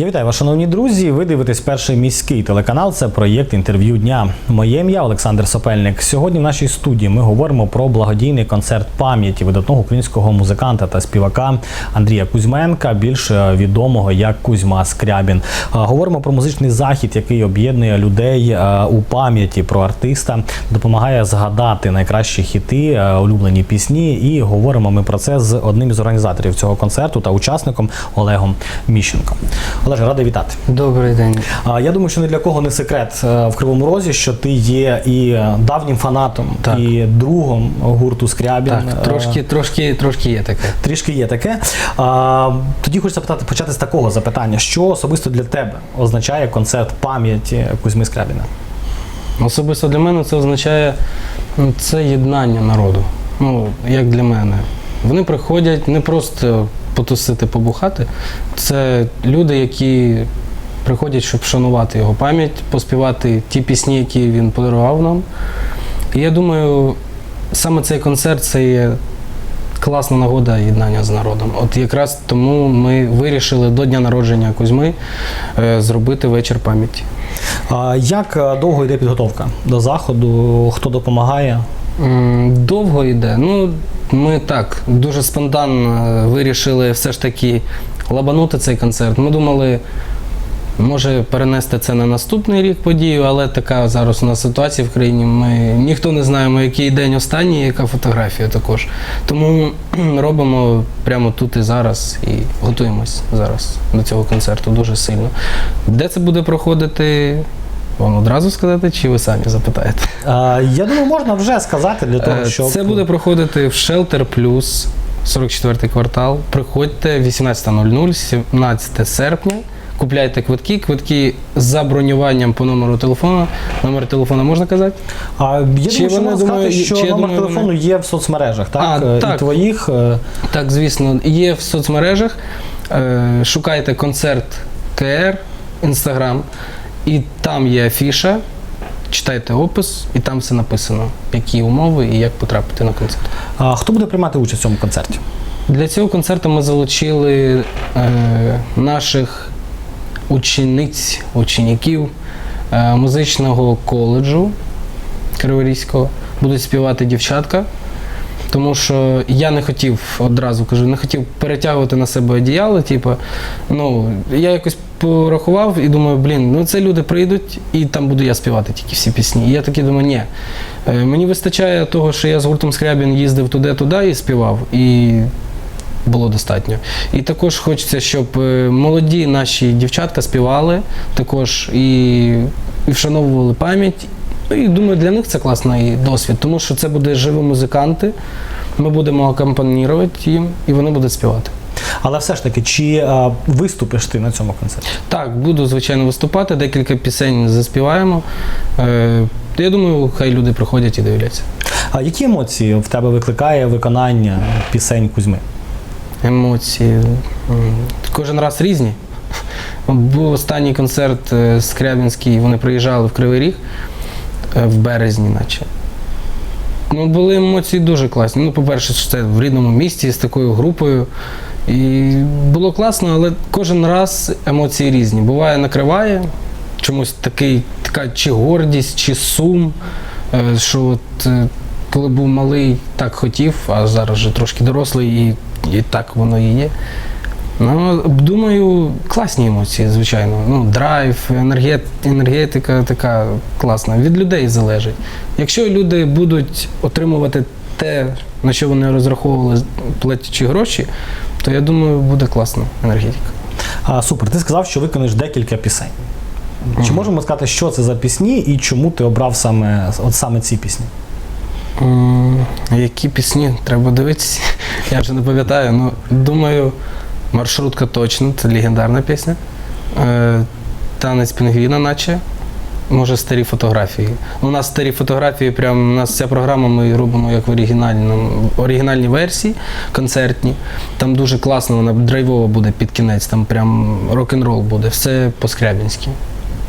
Я вітаю вас, шановні друзі. Ви дивитесь перший міський телеканал. Це проєкт інтерв'ю дня. Моє ім'я Олександр Сопельник. Сьогодні в нашій студії ми говоримо про благодійний концерт пам'яті видатного українського музиканта та співака Андрія Кузьменка, більш е, відомого як Кузьма Скрябін. Говоримо про музичний захід, який об'єднує людей е, у пам'яті про артиста, допомагає згадати найкращі хіти, е, улюблені пісні. І говоримо ми про це з одним із організаторів цього концерту та учасником Олегом Міщенком. Олеже, радий вітати. Добрий день. Я думаю, що ні для кого не секрет е, в Кривому Розі, що ти є і давнім фанатом, Так. і другом гурту Скрябін. Так, Е, трошки, трошки, трошки є таке. Трішки є таке. Тоді хочеться питати, почати з такого запитання: що особисто для тебе означає концерт пам'яті Кузьми Скрябіна? Особисто для мене це означає ну, це єднання народу. Ну, як для мене. Вони приходять не просто потусити, побухати. Це люди, які приходять, щоб вшанувати його пам'ять, поспівати ті пісні, які він подарував нам. І я думаю, саме цей концерт це є класна нагода єднання з народом. От якраз тому ми вирішили до дня народження Кузьми е, зробити вечір пам'яті. А, як е, довго йде підготовка до заходу? Хто допомагає? Довго йде. Ну, ми так дуже спонтанно вирішили все ж таки лабанути цей концерт. Ми думали, може перенести це на наступний рік подію, але така зараз у нас ситуація в країні. Ми ніхто не знаємо, який день останній, яка фотографія також. Тому робимо прямо тут і зараз і готуємось зараз до цього концерту дуже сильно. Де це буде проходити? Вам одразу сказати, чи ви самі запитаєте? А, я думаю, можна вже сказати для того, Е, щоб Це буде проходити в Shelter Plus, 44 квартал. Приходьте 18.00, 17 серпня. Купляйте квитки. Квитки за бронюванням по номеру телефону. Номер телефону можна казати? А, я Чи думаю, що можна сказати, що чи номер думаю, телефону є в соцмережах, так? А, Е, І так. твоїх. е, Так, звісно, є в соцмережах. Шукайте концерт КР, Інстаграм, і там є афіша. Читайте опис, і там все написано, які умови і як потрапити на концерт. А, хто буде приймати участь в цьому концерті? Для цього концерту ми залучили е, наших учениць, учнів е, музичного коледжу Криворізького. Будуть співати дівчатка. Тому що я не хотів одразу кажу, не хотів перетягувати на себе одіяло. Типу, ну я якось порахував і думаю, блін, ну це люди прийдуть, і там буду я співати тільки всі пісні. І я такий думаю, ні. Е, Мені вистачає того, що я з гуртом Скрябін їздив туди-туди і співав. І було достатньо. І також хочеться, щоб е, молоді наші дівчатка співали також і, і вшановували пам'ять. Ну, і думаю, для них це класний досвід, тому що це буде живі музиканти. Ми будемо акомпанірувати їм, і вони будуть співати. Але все ж таки, чи е, виступиш ти на цьому концерті? Так, буду звичайно виступати, декілька пісень заспіваємо. Е, я думаю, хай люди приходять і дивляться. А які емоції в тебе викликає виконання пісень Кузьми? Емоції. Кожен раз різні. Був останній концерт е, Скрябінський, вони приїжджали в Кривий Ріг е, в березні, наче. Ну, були емоції дуже класні. Ну, по-перше, що це в рідному місті з такою групою. І було класно, але кожен раз емоції різні. Буває, накриває чомусь такий, така чи гордість, чи сум. е, Що от е, коли був малий, так хотів, а зараз вже трошки дорослий, і, і так воно і є. Ну, думаю, класні емоції, звичайно. Ну, драйв, енергет, енергетика така класна. Від людей залежить. Якщо люди будуть отримувати те, на що вони розраховували, платячи гроші, то я думаю, буде класна енергетика. А, супер, ти сказав, що виконаєш декілька пісень. Чи можемо сказати, що це за пісні і чому ти обрав саме, от саме ці пісні? М, Які пісні треба дивитися? Я вже не пам'ятаю. Ну, думаю, маршрутка точно, це легендарна пісня. Е, Танець пінгвіна, наче. Може, старі фотографії. У нас старі фотографії, прям у нас ця програма ми робимо як в оригінальному, оригінальній версії, концертні. Там дуже класно, вона драйвова буде під кінець, там прям рок-н-рол буде, все по-скрябінськи.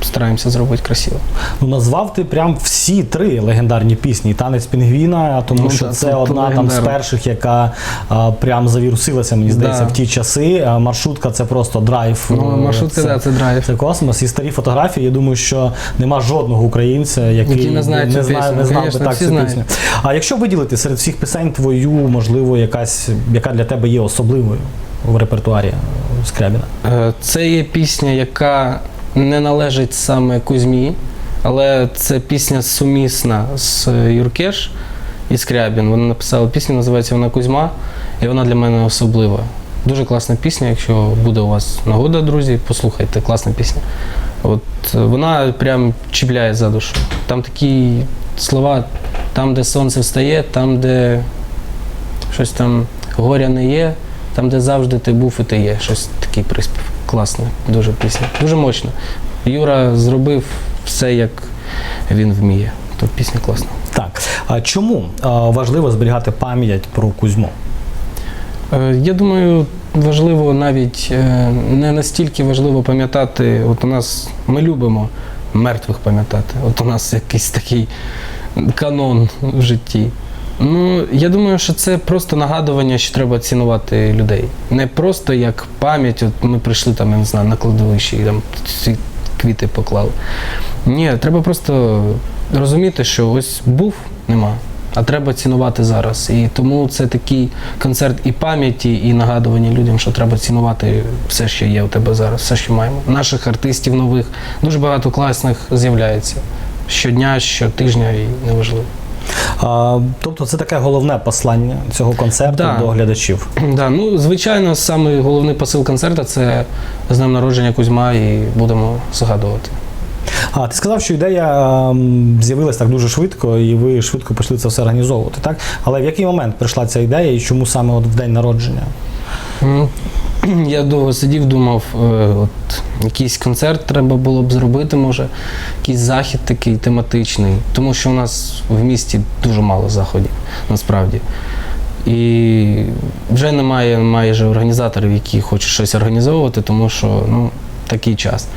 Стараємося зробити красиво. Ну, назвав ти прям всі три легендарні пісні. Танець Пінгвіна, тому Ну, що це то одна там з перших, яка а, прям завірусилася, мені здається, Да. в ті часи. А, маршрутка це просто драйв. Ну, Е, маршрутка, да, це драйв. Це космос. І старі фотографії. Я думаю, що нема жодного українця, який, Який не знає цю не, знає, пісню. не знав би так цю знають. пісню. А якщо виділити серед всіх пісень твою, можливо, якась, яка для тебе є особливою в репертуарі Скрябіна? Е, Це є пісня, яка не належить саме Кузьмі, але це пісня сумісна з Юркеш і Скрябін. Вони написали пісню, називається вона Кузьма, і вона для мене особлива. Дуже класна пісня. Якщо буде у вас нагода, друзі, послухайте, класна пісня. От е, вона прям чіпляє за душу. Там такі слова, там, де сонце встає, там, де щось там горя не є, там, де завжди ти був і ти є. Щось такий приспів. Класно, дуже пісня. Дуже мощно. Юра зробив все, як він вміє. То пісня класна. Так. А чому важливо зберігати пам'ять про Кузьму? Е, Я думаю, важливо навіть е, не настільки важливо пам'ятати. От у нас ми любимо мертвих пам'ятати. От у нас якийсь такий канон в житті. Ну, я думаю, що це просто нагадування, що треба цінувати людей. Не просто як пам'ять, от ми прийшли там, я не знаю, на кладовище і там ці квіти поклали. Ні, треба просто розуміти, що ось був, нема. А треба цінувати зараз. І тому це такий концерт і пам'яті, і нагадування людям, що треба цінувати все, що є у тебе зараз, все, що маємо. Наших артистів нових дуже багато класних з'являється щодня, щотижня і неважливо. А, тобто це таке головне послання цього концерту Да. до глядачів. Да, ну звичайно, саме головний посил концерту це з днем народження Кузьма, і будемо згадувати. А ти сказав, що ідея ем, з'явилась так дуже швидко, і ви швидко почали це все організовувати, так? Але в який момент прийшла ця ідея і чому саме от в день народження? Я довго сидів, думав, е, от якийсь концерт треба було б зробити, може, якийсь захід такий тематичний, тому що у нас в місті дуже мало заходів, насправді. І вже немає майже організаторів, які хочуть щось організовувати, тому що ну, такий час.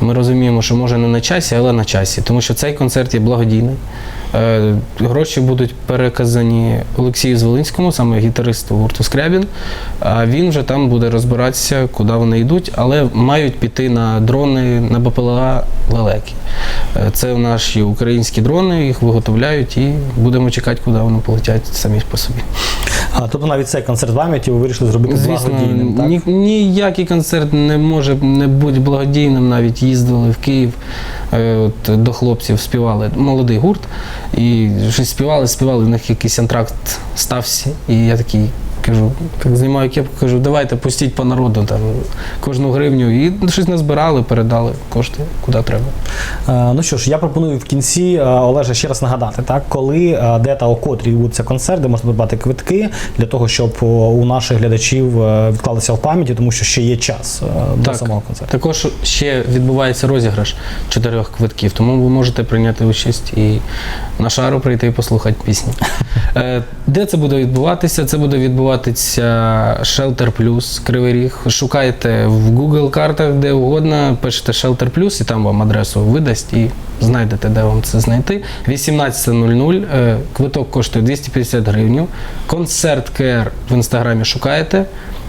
Ми розуміємо, що може не на часі, але на часі, тому що цей концерт є благодійний. Е, Гроші будуть переказані Олексію Зволинському, саме гітаристу гурту Скрябін. А він вже там буде розбиратися, куди вони йдуть, але мають піти на дрони на БПЛА лелеки. Е, Це наші українські дрони, їх виготовляють і будемо чекати, куди вони полетять самі по собі. А, тобто навіть цей концерт пам'яті ви вирішили зробити Звісно, благодійним, так? ні, ніякий концерт не може не бути благодійним. Навіть їздили в Київ е, от, до хлопців, співали молодий гурт, і щось співали, співали, у них якийсь антракт стався. І я такий кажу, як знімаю кепку, кажу, давайте пустіть по народу там кожну гривню. І щось назбирали, передали кошти, куди треба. Е, Ну що ж, я пропоную в кінці е, Олеже ще раз нагадати, так коли, е, де та о котрій відбудеться концерт, де можна придбати квитки для того, щоб у наших глядачів відклалися в пам'яті, тому що ще є час до Так. самого концерту. Також ще відбувається розіграш чотирьох квитків, тому ви можете прийняти участь і на шару прийти і послухати пісні. Де це буде відбуватися? Це буде відбуватися Shelter Plus Кривий Ріг. Шукайте в Google картах, де угодно, пишете Shelter Plus і там вам адресу видасть і знайдете, де вам це знайти. 18.00. Е, Квиток коштує 250 гривень. Концерт КР в інстаграмі шукаєте.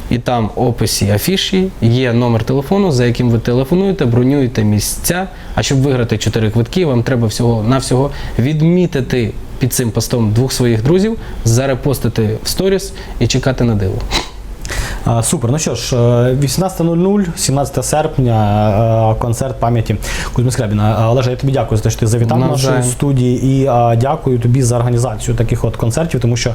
І там в описі афіші є номер телефону, за яким ви телефонуєте, бронюєте місця. А щоб виграти 4 квитки, вам треба всього навсього відмітити під цим постом двох своїх друзів, зарепостити в сторіс і чекати на диво. Супер. Ну що ж, е, 18.00, 17 серпня, е, концерт пам'яті Кузьми Скрябіна. А, Олеже, я тобі дякую за те, що ти завітав на нашої студії і дякую тобі за організацію таких от концертів, тому що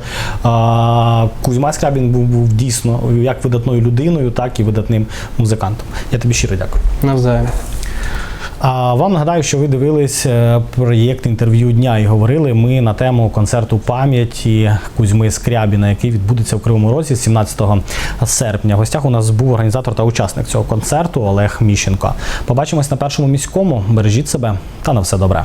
Кузьма Скрябін був, був дійсно як видатною людиною, так і видатним музикантом. Я тобі щиро дякую. Навзаєм. А вам нагадаю, що ви дивились е, проєкт інтерв'ю дня і говорили ми на тему концерту пам'яті Кузьми Скрябіна, який відбудеться в Кривому Розі 17 серпня. В гостях у нас був організатор та учасник цього концерту Олег Міщенко. Побачимось на першому міському. Бережіть себе та на все добре.